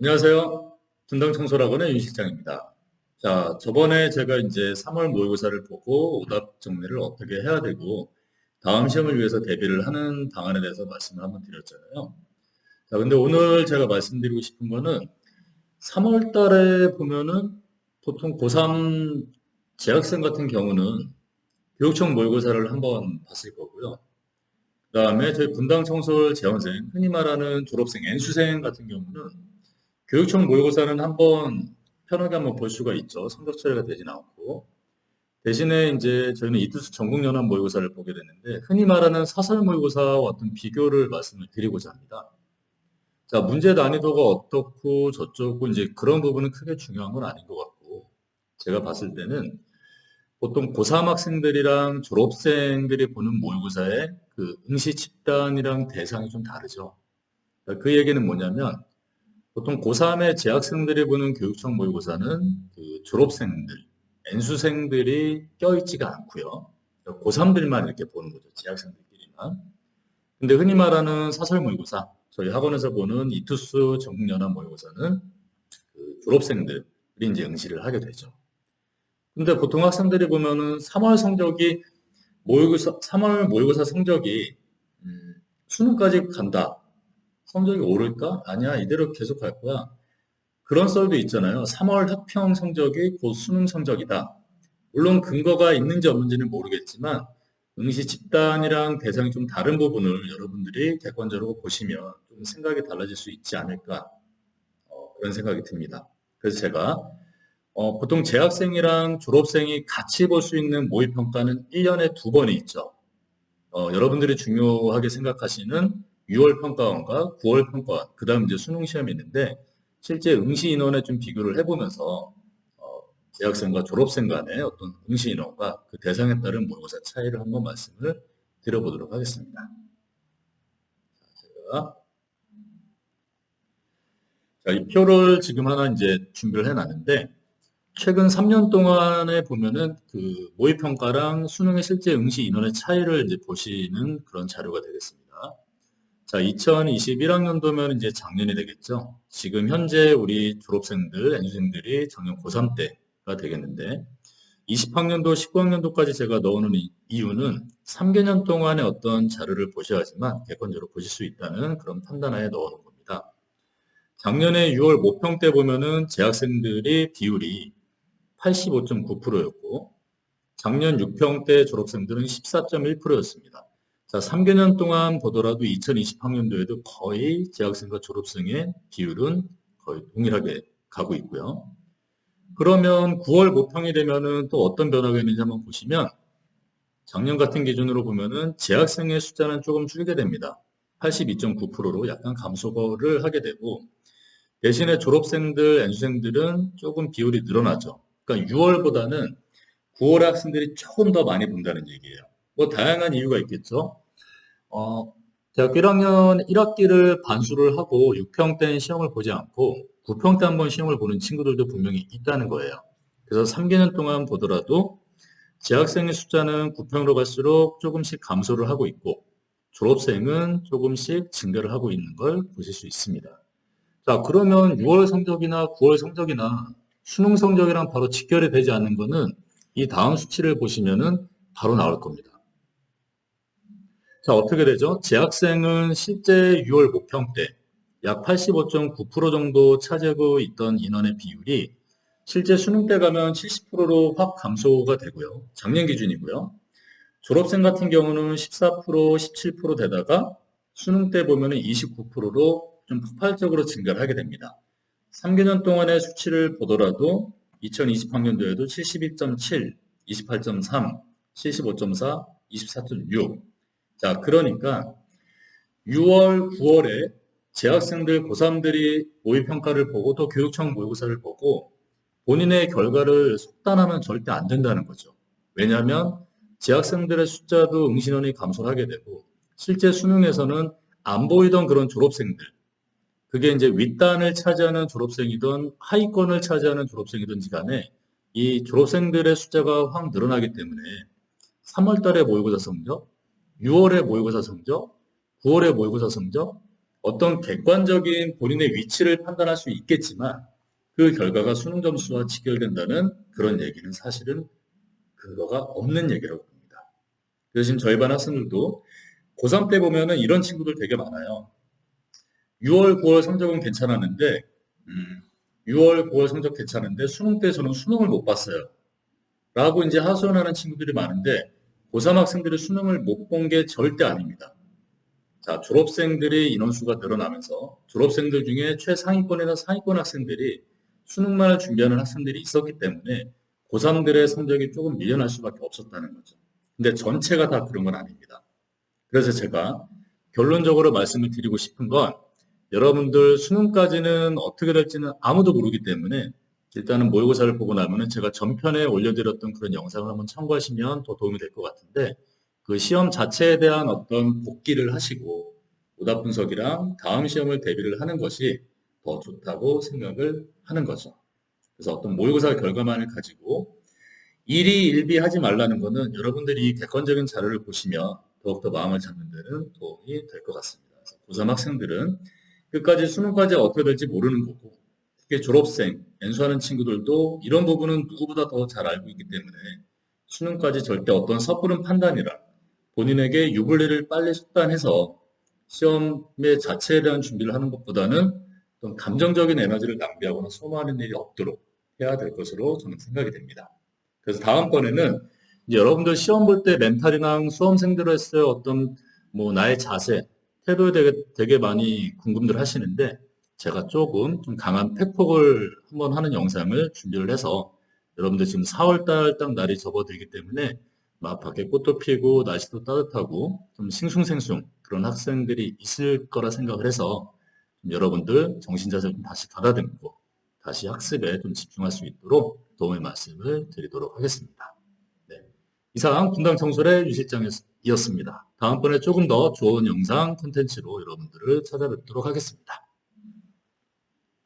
안녕하세요. 분당청소학원의 윤 실장입니다. 자, 저번에 제가 이제 3월 모의고사를 보고 오답 정리를 어떻게 해야 되고 다음 시험을 위해서 대비를 하는 방안에 대해서 말씀을 한번 드렸잖아요. 자, 근데 오늘 제가 말씀드리고 싶은 거는 3월 달에 보면은 보통 고3 재학생 같은 경우는 교육청 모의고사를 한번 봤을 거고요. 그 다음에 저희 분당 청솔 재원생, 흔히 말하는 졸업생, N수생 같은 경우는 교육청 모의고사는 한번 편하게 한번 볼 수가 있죠. 성적 처리가 되진 않고. 대신에 이제 저희는 이투스 전국연합 모의고사를 보게 되는데 흔히 말하는 사설 모의고사와 어떤 비교를 말씀을 드리고자 합니다. 자, 문제 난이도가 어떻고 저쩌고 이제 그런 부분은 크게 중요한 건 아닌 것 같고 제가 봤을 때는 보통 고3 학생들이랑 졸업생들이 보는 모의고사의 그 응시 집단이랑 대상이 좀 다르죠. 그러니까 그 얘기는 뭐냐면 보통 고3의 재학생들이 보는 교육청 모의고사는 그 졸업생들, N수생들이 껴있지가 않고요. 그러니까 고3들만 이렇게 보는 거죠. 재학생들끼리만. 근데 흔히 말하는 사설 모의고사, 저희 학원에서 보는 이투스 전국연합 모의고사는 그 졸업생들이 이제 응시를 하게 되죠. 근데 보통 학생들이 보면은 3월 성적이 모의고사 3월 모의고사 성적이 음, 수능까지 간다. 성적이 오를까? 아니야, 이대로 계속 갈 거야. 그런 썰도 있잖아요. 3월 학평 성적이 곧 수능 성적이다. 물론 근거가 있는지 없는지는 모르겠지만 응시 집단이랑 대상이 좀 다른 부분을 여러분들이 객관적으로 보시면 좀 생각이 달라질 수 있지 않을까 어, 그런 생각이 듭니다. 그래서 제가 어, 보통 재학생이랑 졸업생이 같이 볼 수 있는 모의평가는 1년에 두 번이 있죠. 어, 여러분들이 중요하게 생각하시는 6월 평가원과 9월 평가원, 그 다음 이제 수능 시험이 있는데 실제 응시 인원에 좀 비교를 해보면서 어, 재학생과 졸업생 간의 어떤 응시 인원과 그 대상에 따른 모의고사 차이를 한번 말씀을 드려보도록 하겠습니다. 제가 자, 이 표를 지금 하나 이제 준비를 해놨는데 최근 3년 동안에 보면은 그 모의평가랑 수능의 실제 응시 인원의 차이를 이제 보시는 그런 자료가 되겠습니다. 자, 2021학년도면 이제 작년이 되겠죠. 지금 현재 우리 졸업생들, N생들이 작년 고3 때가 되겠는데 20학년도, 19학년도까지 제가 넣어놓은 이유는 3개년 동안의 어떤 자료를 보셔야지만 객관적으로 보실 수 있다는 그런 판단하에 넣어놓은 겁니다. 작년에 6월 모평 때 보면은 재학생들이 비율이 85.9%였고 작년 6평 때 졸업생들은 14.1%였습니다. 자, 3개년 동안 보더라도 2020학년도에도 거의 재학생과 졸업생의 비율은 거의 동일하게 가고 있고요. 그러면 9월 모평이 되면은 또 어떤 변화가 있는지 한번 보시면 작년 같은 기준으로 보면은 재학생의 숫자는 조금 줄게 됩니다. 82.9%로 약간 감소를 하게 되고 대신에 졸업생들, N수생들은 조금 비율이 늘어나죠. 그러니까 6월보다는 9월 학생들이 조금 더 많이 본다는 얘기예요. 뭐 다양한 이유가 있겠죠. 어, 대학교 1학년 1학기를 반수를 하고 6평 때는 시험을 보지 않고 9평 때 한 번 시험을 보는 친구들도 분명히 있다는 거예요. 그래서 3개년 동안 보더라도 재학생의 숫자는 9평으로 갈수록 조금씩 감소를 하고 있고 졸업생은 조금씩 증가를 하고 있는 걸 보실 수 있습니다. 자, 그러면 6월 성적이나 9월 성적이나 수능 성적이랑 바로 직결이 되지 않는 거는 이 다음 수치를 보시면은 바로 나올 겁니다. 자, 어떻게 되죠? 재학생은 실제 6월 모평 때 약 85.9% 정도 차지하고 있던 인원의 비율이 실제 수능 때 가면 70%로 확 감소가 되고요. 작년 기준이고요. 졸업생 같은 경우는 14%, 17% 되다가 수능 때 보면 29%로 좀 폭발적으로 증가를 하게 됩니다. 3개년 동안의 수치를 보더라도 2020학년도에도 71.7, 28.3, 75.4, 24.6 자, 그러니까 6월, 9월에 재학생들, 고3들이 모의평가를 보고 또 교육청 모의고사를 보고 본인의 결과를 속단하면 절대 안 된다는 거죠. 왜냐하면 재학생들의 숫자도 응신원이 감소하게 되고 실제 수능에서는 안 보이던 그런 졸업생들 그게 이제 윗단을 차지하는 졸업생이든 하위권을 차지하는 졸업생이든지 간에 이 졸업생들의 숫자가 확 늘어나기 때문에 3월 달에 모의고사 성적 6월에 모의고사 성적, 9월에 모의고사 성적, 어떤 객관적인 본인의 위치를 판단할 수 있겠지만 그 결과가 수능 점수와 직결된다는 그런 얘기는 사실은 그거가 없는 얘기라고 봅니다. 그래서 지금 저희 반 학생들도 고3 때 보면은 이런 친구들 되게 많아요. 6월, 9월 성적은 괜찮았는데, 음, 6월, 9월 성적 괜찮은데 수능 때 저는 수능을 못 봤어요. 라고 이제 하소연하는 친구들이 많은데 고3 학생들이 수능을 못 본 게 절대 아닙니다. 자, 졸업생들의 인원수가 늘어나면서 졸업생들 중에 최상위권이나 상위권 학생들이 수능만을 준비하는 학생들이 있었기 때문에 고3들의 성적이 조금 밀려날 수밖에 없었다는 거죠. 근데 전체가 다 그런 건 아닙니다. 그래서 제가 결론적으로 말씀을 드리고 싶은 건 여러분들 수능까지는 어떻게 될지는 아무도 모르기 때문에 일단은 모의고사를 보고 나면은 제가 전편에 올려드렸던 그런 영상을 한번 참고하시면 더 도움이 될 것 같은데 그 시험 자체에 대한 어떤 복기를 하시고 오답 분석이랑 다음 시험을 대비를 하는 것이 더 좋다고 생각을 하는 거죠. 그래서 어떤 모의고사 결과만을 가지고 일이 일비 하지 말라는 거는 여러분들이 이 객관적인 자료를 보시면 더욱더 마음을 잡는 데는 도움이 될 것 같습니다. 그래서 고3 학생들은 끝까지 수능까지 어떻게 될지 모르는 거고 특히 졸업생, 연수하는 친구들도 이런 부분은 누구보다 더 잘 알고 있기 때문에 수능까지 절대 어떤 섣부른 판단이라 본인에게 유불리를 빨리 속단해서 시험의 자체에 대한 준비를 하는 것보다는 어떤 감정적인 에너지를 낭비하거나 소모하는 일이 없도록 해야 될 것으로 저는 생각이 됩니다. 그래서 다음번에는 여러분들 시험 볼 때 멘탈이랑 수험생들로서의 어떤 뭐 나의 자세, 태도에 되게, 되게 많이 궁금들 하시는데 제가 조금 좀 강한 팩폭을 한번 하는 영상을 준비를 해서 여러분들 지금 4월달 딱 날이 접어들기 때문에 막 밖에 꽃도 피고 날씨도 따뜻하고 좀 싱숭생숭 그런 학생들이 있을 거라 생각을 해서 좀 여러분들 정신자세 좀 다시 가다듬고 다시 학습에 좀 집중할 수 있도록 도움의 말씀을 드리도록 하겠습니다. 네. 이상 분당 청솔의 유실장이었습니다. 다음번에 조금 더 좋은 영상 콘텐츠로 여러분들을 찾아뵙도록 하겠습니다.